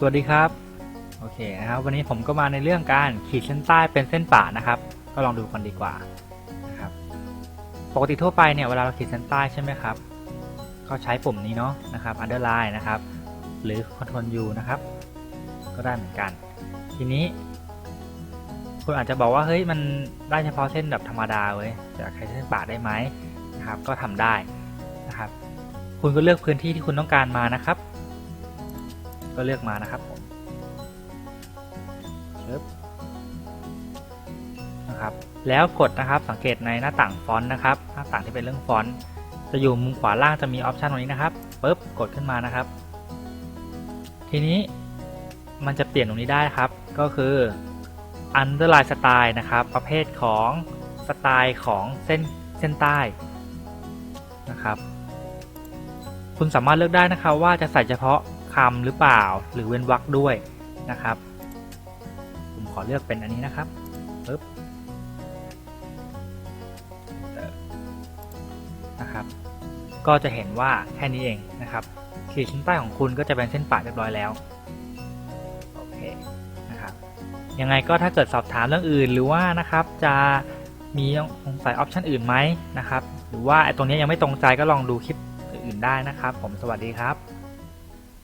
สวัสดีครับ โอเคนะครับวันนี้ผมก็มาในเรื่องการขีดเส้นใต้เป็นเส้นป่านะครับ ก็ลองดูกันดีกว่านะครับปกติทั่วไปเนี่ยเวลาเราขีดเส้นใต้ใช่ไหมครับก็ใช้ปุ่มนี้เนาะนะครับ underline นะครับ หรือ Ctrl U นะครับ ก็ได้เหมือนกัน ทีนี้ คุณอาจจะบอกว่าเฮ้ยมันได้เฉพาะเส้นแบบธรรมดาเว้ยจะใช้เส้นป่าได้ไหมนะครับ ก็ทำได้นะครับ คุณก็เลือกพื้นที่ที่คุณต้องการมานะครับ ก็เลือกมานะครับผมชึบนะครับ แล้วกดนะครับสังเกตในหน้าต่างฟอนต์นะครับ หน้าต่างที่เป็นเรื่องฟอนต์จะอยู่มุมขวาล่างจะมีออปชันตรงนี้นะครับปุ๊บกดขึ้นมานะครับ ทีนี้มันจะเปลี่ยนตรงนี้ได้ครับ ก็คือ underline style นะครับ ประเภทของสไตล์ของเส้นเส้นใต้นะครับ คุณสามารถเลือกได้นะครับว่าจะใส่เฉพาะ คำหรือเปล่า หรือเว้นวรรคด้วยนะครับ ผมขอเลือกเป็นอันนี้นะครับปึ๊บนะครับ ก็จะเห็นว่าแค่นี้เองนะครับขีดเส้นใต้ของคุณก็จะเป็นเส้นป่าเรียบร้อยแล้วโอเคนะครับยังไงก็ถ้าเกิดสอบถามเรื่องอื่นหรือว่านะครับจะมีสงสัยออปชันอื่นไหมนะครับ หรือว่าไอ้ตรงนี้ยังไม่ตรงใจก็ลองดูคลิปอื่นได้นะครับ ผมสวัสดีครับ